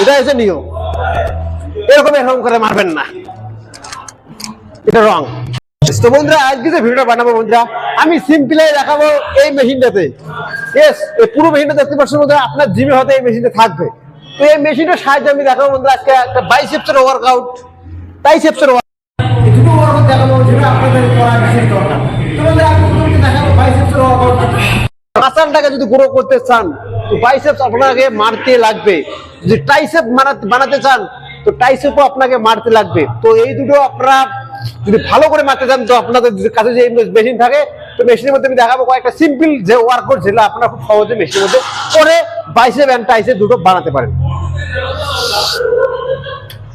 এটা হচ্ছে নিয়ম। এরকম এরকম করে মারবেন না। এটা রং তো বন্ধুরা, আজকে যে ভিডিওটা বানাবো বন্ধুরা, আমি সিম্পলি দেখাবো এই মেশিনটাতে ইয়েস এই পুরো মেশিনটা দেখতে পাচ্ছেন বন্ধুরা, আপনার জিমে হয়তো এই মেশিনটা থাকবে। তো এই মেশিনটার সাহায্যে আমি দেখাবো বন্ধুরা আজকে একটা বাইসেপসের ওয়ার্কআউট দুটো ওয়ার্কআউট দেখাবো আপনাদের করা বিশেষ দরকার। দেখাবো বাইসেপসের ওয়ার্কআউট মাসালটাকে যদি গ্রো করতে চান, তো বাইসেপস আপনাকে মারতে লাগবে। যদি ট্রাইসেপ বানাতে চান, তো ট্রাইসেপও আপনাকে মারতে লাগবে। তো এই দুটো আপনারা যদি ভালো করে মারতে চান, তো আপনাদের কাছে যে মেশিন থাকে, তো মেশিনের মধ্যে আমি দেখাবো কয়েকটা সিম্পল যে ওয়ার্কআউট যেগুলো আপনারা খুব সহজে মেশিনের মধ্যে করে বাইসেপ অ্যান্ড ট্রাইসেপ দুটো বানাতে পারেন।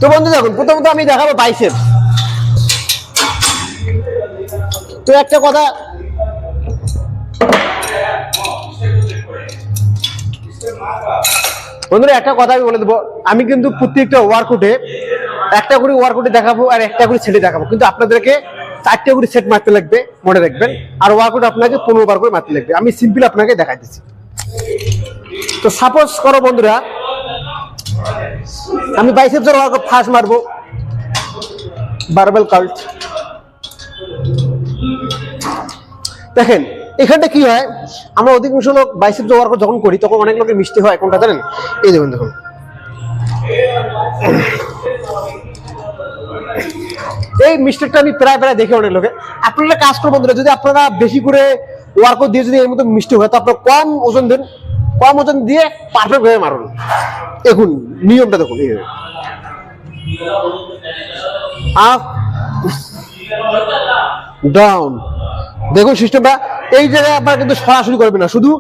তো বন্ধু, দেখুন, প্রথমত আমি দেখাবো বাইসেপ তো একটা কথা বন্ধুরা, একটা কথা আমি বলে দেবো। আমি কিন্তু প্রত্যেকটা ওয়ার্কআউটে একটা করে ওয়ার্কআউটে দেখাবো আর একটা করে ছেড়ে দেখাবো। কিন্তু আপনাদেরকে চারটে করে সেট মারতে লাগবে, মনে রাখবেন। আর ওয়ার্কআউট আপনাকে পনেরো বার করে মারতে লাগবে। আমি সিম্পল আপনাকে দেখাই দিচ্ছি তো সাপোজ করো বন্ধুরা, আমি বাইসেপসের ওয়ার্কআউট ফার্স্ট মারবো। বারবেল কাল্ট দেখেন এখানটা কি হয়? আমরা অধিকাংশ লোক বাইসেপ ওয়ার্ক যখন করি, তখন অনেক লোকের মিষ্টি হয়, কোনটা জানেন? এই দেখুন দেখুন। এই মিস্টেকটা আমি প্রায় প্রায় দেখি অনেক লোকে। আপনারা কাজ করব বন্ধুরা, যদি আপনারা বেশি করে ওয়ার্কআউট দিয়ে যদি এর মতো মিষ্টি হয়, তো আপনারা কম ওজন দেন। কম ওজন দিয়ে পারফেক্ট হয়ে মারুন। দেখুন, নিয়মটা দেখুন আপ ডাউন দেখুন সিস্টেমটা এই জায়গায় আপনারা কিন্তু সরাসরি করবে না। শুধু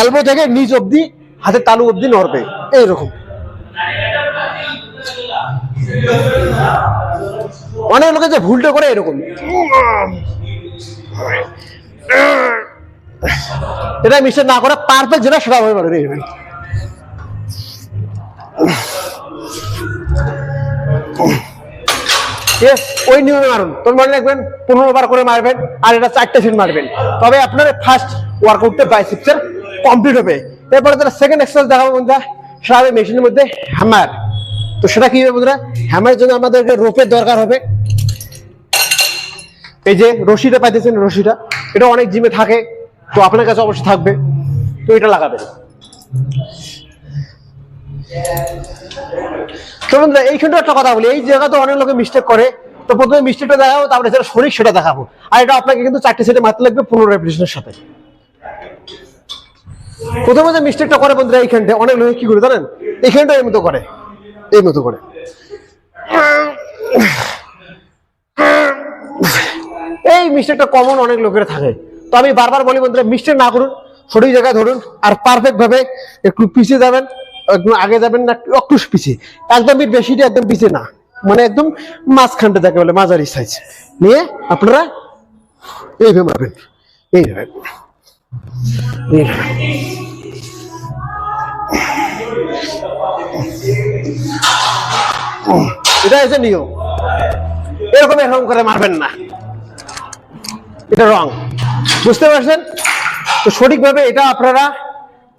এলবো থেকে নিচ অবধি, হাতের তালু অবধি নড়বে। এইরকম। অনেক লোকে যে ভুলটা করে এরকম। এটা মিস্টেক না করে পারফেক্ট যেটা, সেটা হয়ে পারে এইভাবে। ওই নিয়মে মারুন। তোর মনে রাখবেন পনেরো বার করে মারবেন, আর এটা চারটে সেট মারবেন। তবে আপনার ফার্স্ট ওয়ার্কআউটটা বাইসেপসের কমপ্লিট হবে। এরপরে তারা সেকেন্ড এক্সারসাইজ দেখাবো বন্ধুরা, সেটা হবে মেশিনের মধ্যে হ্যামার তো সেটা কি হবে বন্ধুরা? হ্যামারের জন্য আমাদেরকে রোপের দরকার হবে। এই যে রশিটা পাইতেছেন রশিটা, এটা অনেক জিমে থাকে, তো আপনার কাছে অবশ্যই থাকবে। তো এটা লাগাবেন। তো বন্ধুরা এইখানটা একটা কথা বলি, এই জায়গা তো অনেক লোকে মিস্টেক করে। তো প্রথমে মিস্টেকটা দেখাবো, তারপরে যেটা শরীর সেটা দেখাবো। আর এটা আপনাকে কিন্তু চারটে সেটে মারতে লাগবে পনেরো রেপিটেশনের সাথে। প্রথমে যে মিস্টেকটা করে বন্ধুরা এইখানটা অনেক লোকে কি করে জানেন? এইখানটা এই মতো করে, এই মতো করে। এই মিস্টেকটা কমন অনেক লোকের থাকে। তো আমি বারবার বলি বন্ধুরা মিস্টেক না করুন, সঠিক জায়গায় ধরুন, আর পারফেক্ট ভাবে একটু পিছিয়ে যাবেন। আগে যাবেন না একটু পিছিয়ে একদমই বেশিটা একদম পিছিয়ে না। মানে একদম মাঝখানটা যাকে বলে মাঝারি সাইজ নিয়ে আপনারা এইভাবে মারবেন এইভাবে। এটা হচ্ছে নিয়ম। এরকম এরকম করে মারবেন না। এটা রং। বুঝতে পারছেন? তো সঠিকভাবে এটা আপনারা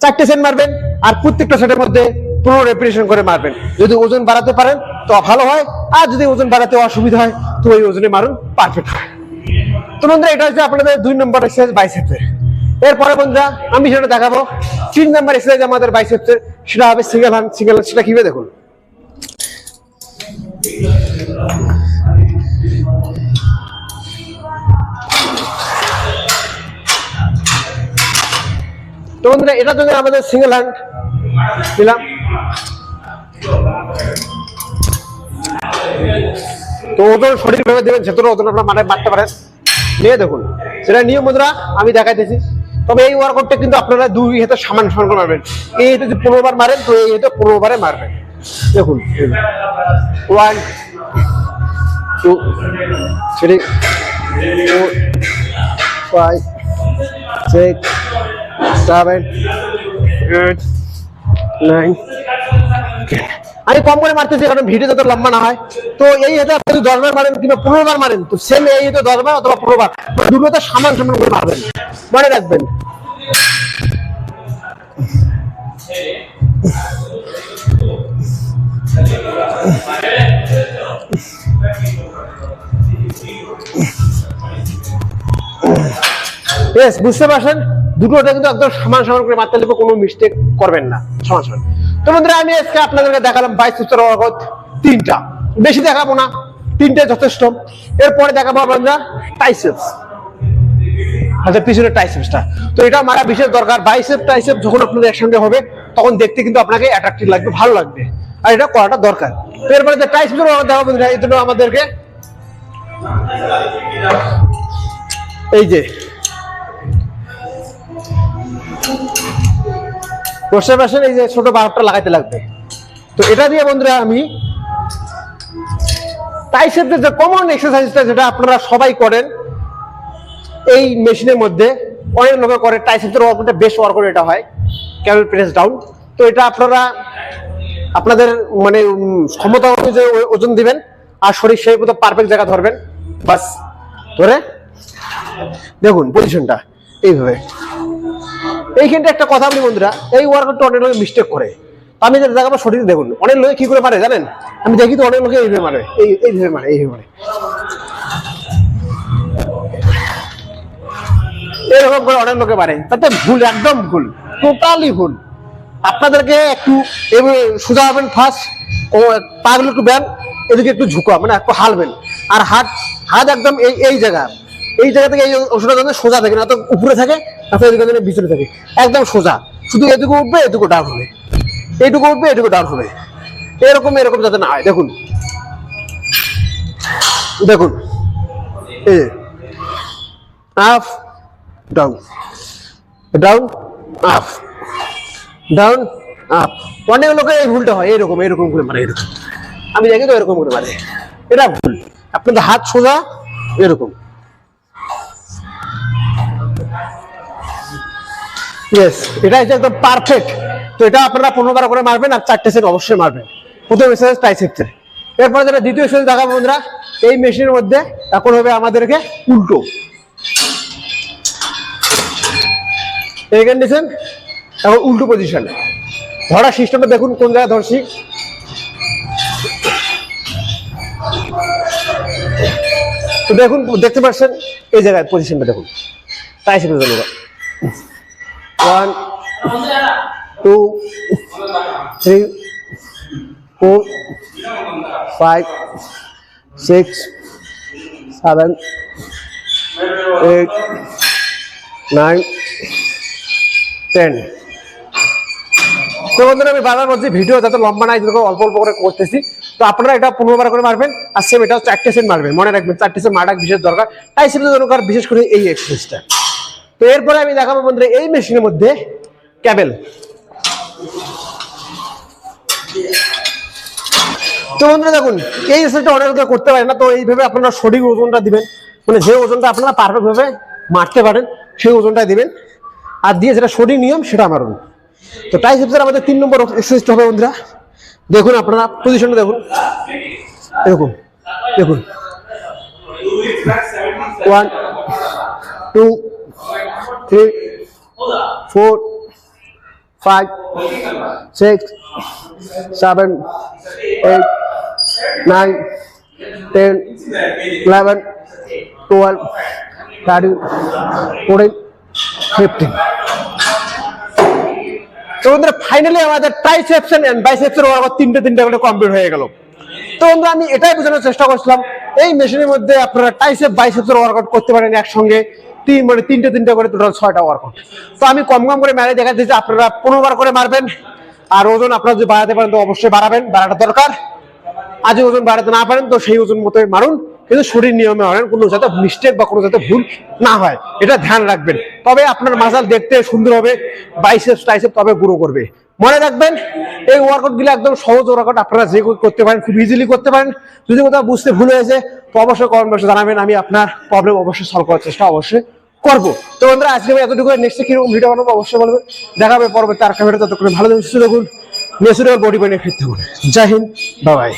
চারটে সেট মারবেন। আর প্রত্যেকটা সেটের মধ্যে পনেরো রেপিটেশন করে মারবেন। যদি ওজন বাড়াতে পারেন, তো ভালো হয়। আর যদি ওজন বাড়াতে অসুবিধা হয়, তো ওই ওজনে মারুন পারফেক্ট হয়। তো বন্ধুরা, এটা হচ্ছে আপনাদের দুই নম্বর এক্সারসাইজ বাইসেপসের এরপরে বন্ধুরা, আমি সেটা দেখাবো, তিন নম্বর এক্সারসাইজ আমাদের বাইসেপসের সেটা হবে সিঙ্গেল হ্যান্ড সিঙ্গেল হ্যান্ড সেটা কীভাবে দেখুন? তো বন্ধুরা এটা যদি আমাদের সিঙ্গেল হ্যান্ড দিলাম। তো ওজন সঠিকভাবে দেবেন সেতুটা ওজন আপনার মানে মারতে পারেন নিয়ে দেখুন, সেটা নিয়ম বন্ধুরা আমি দেখাইতেছি। তবে এই ওয়ার্কআউটটা কিন্তু আপনারা দুই হাতে সমান সমান করে মারবেন। এই হাতে যদি পনেরো বার মারেন, তো এই হাতে পনেরো বারে মারবেন। দেখুন one two three four five six seven eight আমি কম করে মারতেছি, কারণ ভিডিও যত লম্বা না হয়। তো এই হাতে আপনি যদি দশ বার মারেন, কিংবা পনেরো বার মারেন, তো সেম এই হাতে দশ বার অথবা পনেরো বার দুটোতে সমান সমান করে মারবেন। মনে রাখবেন। বুঝতে পারছেন? দুটোটা কিন্তু একদম সমান সমান করে মারতে লাগবে কোনো মিস্টেক করবেন না। সমান সমান। তো বন্ধুরা, আমি আজকে আপনাদেরকে দেখালাম বাইশ সূত্র অগত তিনটা। বেশি দেখাবো না তিনটে যথেষ্ট। এরপরে দেখাবো আমরা টাইসেপস আচ্ছা পিছনে টাইসেপসটা তো এটা মারা বিশেষ দরকার। বাইসেপ টাইসেপ যখন আপনাদের একসঙ্গে হবে, তখন দেখতে কিন্তু আপনাকে অ্যাট্রাকটিভ লাগবে, ভালো লাগবে। আর এটা করাটা দরকার। এরপরে যে টাইসেপস দেখাবো বন্ধুরা, এই দুটো আমাদেরকে। এই যে বসে পাশের এই যে ছোট বারোটা লাগাইতে লাগবে। তো এটা দিয়ে বন্ধুরা আমি টাইসেপের যে কমন এক্সারসাইজটা যেটা আপনারা সবাই করেন, এই মেশিনের মধ্যে অনেক লোকে করে টাইসেপের ওয়ার্কআউটটা বেশ ওয়ার্কআউট এটা হয় ক্যাবেল প্রেস ডাউন তো এটা আপনারা আপনাদের মানে ক্ষমতা অনুযায়ী ওজন দিবেন, আর শরীর সেই মতো পারফেক্ট জায়গা ধরবেন। বাস, ধরে। দেখুন পজিশনটা এইভাবে। এইখানটা একটা কথা বলি বন্ধুরা, এই ওয়ার্কআউটটা অনেক লোকে মিস্টেক করে। আমি যেটা দেখাবো শরীর দেখুন। অনেক লোকে কি করে মারে জানেন? আমি দেখি তো অনেক লোকে এইভাবে মারে। এই এইভাবে মারে এইভাবে মারে। এরকম করে অনেক লোকে মারে। তাতে ভুল, একদম ভুল টোটালি ভুল। আপনাদেরকে একটু সোজা হবেন ফার্স্ট ও পাগুলো একটু ব্যান এদিকে একটু ঝুঁকা মানে একটু হালবেন আর হাত হাত একদম এই এই জায়গা। এই জায়গা থেকে এই ওষুধটা যেন সোজা থাকে, না তো উপরে থাকে এদিকে যেন ভিতরে থাকে। একদম সোজা। শুধু উঠবে এদিকে ডাউন হবে। এইটুকু উঠবে, এটুকু ডাউন হবে। এরকম এরকম যাতে না হয়। দেখুন। দেখুন। Down down up down up অনেক লোকের এই ভুলটা হয়। এরকম এরকম করে মারে, এরকম। আমি দেখি তো এরকম করে মারে। এটা ভুল। আপনাদের হাত সোজা, এরকম। ইয়েস এটা হচ্ছে একদম পারফেক্ট তো এটা আপনারা পনেরো করে মারবেন আর চারটে সেট অবশ্যই মারবেন। প্রথম এক্সারসাইজ ট্রাইসেপসের এরপরে যেটা দ্বিতীয় এক্সারসাইজ দেখাবো বন্ধুরা, এই মেশিনের মধ্যে এখন হবে আমাদেরকে উল্টো। এই কন্ডিশন এখন উল্টো পজিশন ধরা সিস্টেমটা দেখুন কোন জায়গায় ধরছি। দেখুন, দেখতে পাচ্ছেন এই জায়গায় পজিশনটা দেখুন। ট্রাইসেপের জন্য one two three four five six seven eight nine ten তো বন্ধুরা, আমি বারবার বলছি, ভিডিও যাতে লম্বা নাই যেরকম অল্প অল্প করে করতেছি। তো আপনারা এটা পনেরো বার করে মারবেন, আর সেম এটাও চারটে সেট মারবেন। মনে রাখবেন, চারটে সেট মারা বিশেষ দরকার। তাই সেটা দরকার বিশেষ করে এই এক্সারসাইজটা তো এরপরে আমি দেখাবো বন্ধুরা, এই মেশিনের মধ্যে ক্যাবেল। তো বন্ধুরা দেখুন, এই এক্সারসাইজটা অনেক করতে পারে না, তো এইভাবে আপনারা সঠিক ওজনটা দিবেন। মানে যে ওজনটা আপনারা পারফেক্ট ভাবে মারতে পারেন, সেই ওজনটা দিবেন। আর দিয়ে যেটা সঠিক নিয়ম, সেটা মারুন। তো ট্রাইসেপসের আমাদের তিন নম্বর এক্সারসাইজটা হবে বন্ধুরা। দেখুন আপনারা পজিশনটা দেখুন। এরকম, দেখুন। One two three four five six seven eight nine ten eleven twelve thirteen fourteen fifteen তো বন্ধুরা ফাইনালি আমাদের ট্রাইসেপশন এন্ড বাইসেপসের ওয়ার্কআউট তিনটে তিনটে করে কমপ্লিট হয়ে গেল। তো বন্ধুরা, আমি এটাই বোঝানোর চেষ্টা করছিলাম, এই মেশিনের মধ্যে আপনারা টাইসেপ বাইসেপসের ওয়ার্কআউট করতে পারেন একসঙ্গে। তিন মানে তিনটে তিনটে করে টোটাল ছয়টা ওয়ার্কআউট তো আমি কম কম করে মেরে দেখা দিচ্ছি আপনারা পনেরো বার করে মারবেন। আর ওজন আপনারা যদি বাড়াতে পারেন তো অবশ্যই বাড়াবেন, বাড়াটা দরকার। আজ ওজন বাড়াতে না পারেন তো সেই ওজন মতো মারুন। কিন্তু শরীর নিয়মে মারেন, কোনো যাতে মিস্টেক বা কোনো যাতে ভুল না হয়, এটা ধ্যান রাখবেন। তবে আপনার মাসাল দেখতে সুন্দর হবে বাইসেপ টাইসেপ তবে গ্রো করবে। মনে রাখবেন, এই ওয়ার্কআউটগুলো একদম সহজ ওয়ার্কআউট আপনারা যে করতে পারেন, খুব ইজিলি করতে পারেন। যদি কোথাও বুঝতে ভুল হয়েছে, তো অবশ্যই কমেন্ট বক্সে জানাবেন, আমি আপনার প্রবলেম অবশ্যই সলভ করার চেষ্টা অবশ্যই করব। তো বন্ধুরা, আজকে আমি এতটুকু। নেক্সট কীরকম ভিডিও বানাবো অবশ্যই বলবেন দেখাবে পরবর্তী আর ততক্ষণ ভালো থাকুন, সুস্থ থাকুন ন্যাচুরাল বডি বানিয়ে ফিরতে জয় হিন্দ বাবাই